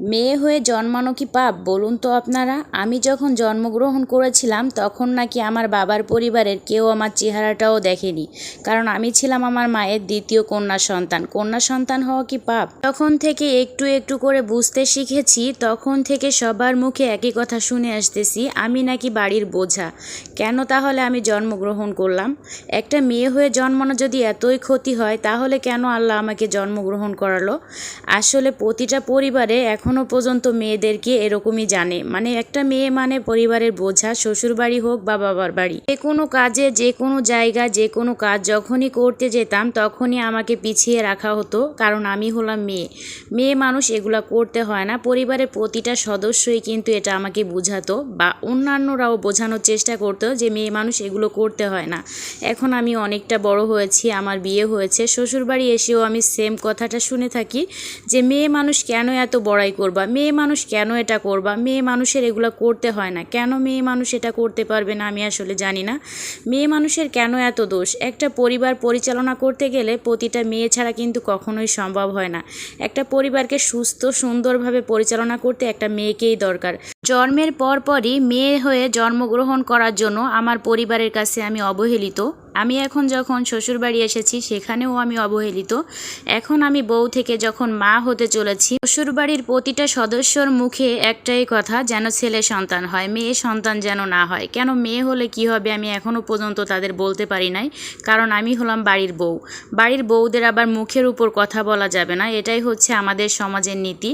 মেয়ে হয়ে জন্মানো কি পাপ, বলুন তো আপনারা? আমি যখন জন্মগ্রহণ করেছিলাম, তখন নাকি আমার বাবার পরিবারের কেউ আমার চেহারাটাও দেখেনি। কারণ আমি ছিলাম আমার মায়ের দ্বিতীয় কন্যা সন্তান। কন্যা সন্তান হওয়া কি পাপ? তখন থেকে একটু একটু করে বুঝতে শিখেছি, তখন থেকে সবার মুখে একই কথা শুনে আসতেছি, আমি নাকি বাড়ির বোঝা। কেন তাহলে আমি জন্মগ্রহণ করলাম? একটা মেয়ে হয়ে জন্মানো যদি এতই ক্ষতি হয়, তাহলে কেন আল্লাহ আমাকে জন্মগ্রহণ করালো? আসলে প্রতিটা পরিবারে এখনও পর্যন্ত মেয়েদেরকে এরকমই জানে। মানে একটা মেয়ে মানে পরিবারের বোঝা শ্বশুর বাড়ি হোক বা বাবার বাড়ি। যে কোনো কাজে, যে কোনো জায়গা যে কোনো কাজ যখনই করতে যেতাম, তখনই আমাকে পিছিয়ে রাখা হতো। কারণ আমি হলাম মেয়ে। মেয়ে মানুষ এগুলা করতে হয় না। পরিবারের প্রতিটা সদস্যই কিন্তু এটা আমাকে বুঝাতো বা অন্যান্যরাও বোঝানোর চেষ্টা করতো যে মেয়ে মানুষ এগুলো করতে হয় না। এখন আমি অনেকটা বড় হয়েছি, আমার বিয়ে হয়েছে। শ্বশুরবাড়ি এসেও আমি সেম কথাটা শুনে থাকি যে মেয়ে মানুষ কেন এত বড়াই করবা? মেয়ে মানুষ কেন এটা করবা? মেয়ে মানুষের এগুলো করতে হয় না। কেন মেয়ে মানুষ এটা করতে পারবে না? আমি আসলে জানি না। মেয়ে মানুষের কেন এত দোষ? একটা পরিবার পরিচালনা করতে গেলে প্রতিটা মেয়ে ছাড়া কিন্তু কখনোই সম্ভব হয় না। একটা পরিবারকে সুস্থ, সুন্দরভাবে পরিচালনা করতে একটা মেয়েকেই দরকার। জন্মের পরপরই মেয়ে হয়ে জন্মগ্রহণ করার জন্য আমার পরিবারের কাছে আমি অবহেলিত। আমি এখন যখন শ্বশুরবাড়ি এসেছি, সেখানেও আমি অবহেলিত। এখন আমি বউ থেকে যখন মা হতে চলেছি, শ্বশুরবাড়ির প্রতিটা সদস্যর মুখে একটাই কথা, যেন ছেলে সন্তান হয়, মেয়ে সন্তান যেন না হয়। কেন মেয়ে হলে কি হবে আমি এখনও পর্যন্ত তাদের বলতে পারি নাই, কারণ আমি হলাম বাড়ির বউ। বাড়ির বউদের আবার মুখের উপর কথা বলা যাবে না, এটাই হচ্ছে আমাদের সমাজের নীতি।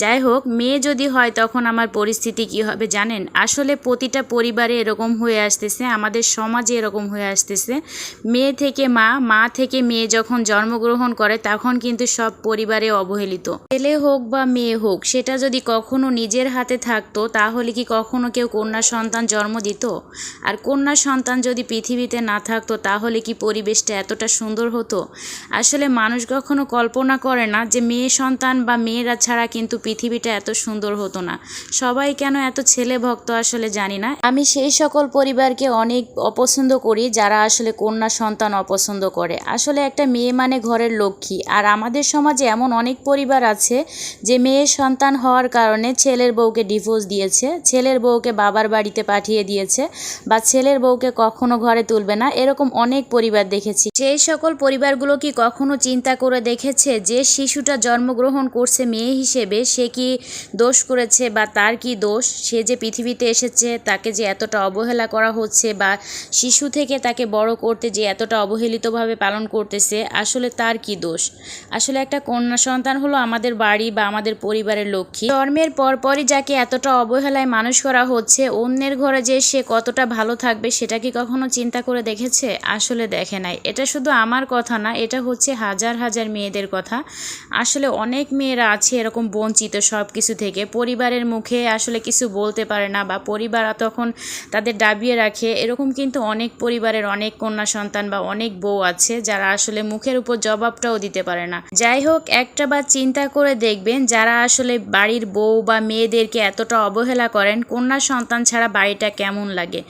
যাই হোক, মেয়ে যদি হয় তখন আমার পরিস্থিতি কি হবে জানেন? আসলে প্রতিটা পরিবারে এরকম হয়ে আসতেছে, আমাদের সমাজে এরকম হয়ে আসতেছে। মেয়ে থেকে মা মা থেকে মেয়ে যখন জন্মগ্রহণ করে, তখন কিন্তু সব পরিবারে অবহেলিত। ছেলে হোক বা মেয়ে হোক, সেটা যদি কখনো নিজের হাতে থাকতো, তাহলে কি কখনো কেউ কন্যা সন্তান জন্ম দিত? আর কন্যা সন্তান যদি পৃথিবীতে না থাকতো, তাহলে কি পরিবেশটা এতটা সুন্দর হতো? আসলে মানুষ কখনো কল্পনা করে না যে মেয়ে সন্তান বা মেয়েরা ছাড়া কিন্তু পৃথিবীটা এত সুন্দর হতো না। সবাই কেন এত ছেলে ভক্ত আসলে জানি না। আমি সেই সকল পরিবারকে অনেক অপছন্দ করি, যারা আসলে কন্যা সন্তান অপছন্দ করে। আসলে একটা মেয়ে মানে ঘরের লক্ষ্মী। আর আমাদের সমাজে এমন অনেক পরিবার আছে যে মেয়ে সন্তান হওয়ার কারণে ছেলের বউকে ডিভোর্স দিয়েছে, ছেলের বউকে বাবার বাড়িতে পাঠিয়ে দিয়েছে বা ছেলের বউকে কখনো ঘরে তুলবে না। এরকম অনেক পরিবার দেখেছি। সেই সকল পরিবারগুলো কি কখনো চিন্তা করে দেখেছে যে শিশুটা জন্মগ্রহণ করছে মেয়ে হিসেবে, সে কি দোষ করেছে বা তার কি দোষ? সে যে পৃথিবীতে এসেছে, তাকে যে এতটা অবহেলা করা হচ্ছে বা শিশু থেকে তাকে বড় করতে যে এতটা অবহেলিতভাবে পালন করতেছে, আসলে তার কি দোষ? আসলে একটা কন্যা সন্তান হলো আমাদের বাড়ি বা আমাদের পরিবারের লক্ষ্মী। জন্মের পরপরই যাকে এতটা অবহেলায় মানুষ করা হচ্ছে, অন্যের ঘরে যে সে কতটা ভালো থাকবে সেটা কি কখনো চিন্তা করে দেখেছে? আসলে দেখে নাই। এটা শুধু আমার কথা না, এটা হচ্ছে হাজার হাজার মেয়েদের কথা। আসলে অনেক মেয়েরা আছে এরকম বঞ্চিত সব কিছু থেকে। পরিবারের মুখে আসলে কিছু বলতে পারে না বা পরিবার তখন তাদের ডাবিয়ে রাখে। এরকম কিন্তু অনেক পরিবারের অনেক কন্যা সন্তান বা অনেক বউ আছে যারা আসলে মুখের উপর জবাবটাও দিতে পারে না। যাই হোক, একটা বার চিন্তা করে দেখবেন যারা আসলে বাড়ির বউ বা মেয়েদেরকে এতটা অবহেলা করেন, কন্যা সন্তান ছাড়া বাড়িটা কেমন লাগে?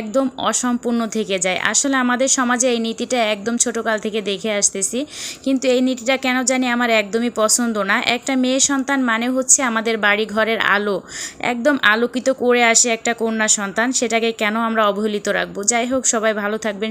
একদম অসম্পূর্ণ থেকে যায়। আসলে আমাদের সমাজে এই নীতিটা একদম ছোটকাল থেকে দেখে আসতেছি। কিন্তু এই নীতিটা কেন জানি আমার একদমই পছন্দ না। একটা মেয়ে সন্তান মানে হচ্ছে আমাদের বাড়ি ঘরের আলো। একদম আলোকিত করে আসে একটা কন্যা সন্তান, সেটাকে কেন আমরা অবহেলিত রাখব? যাই হোক, সবাই ভালো থাকবেন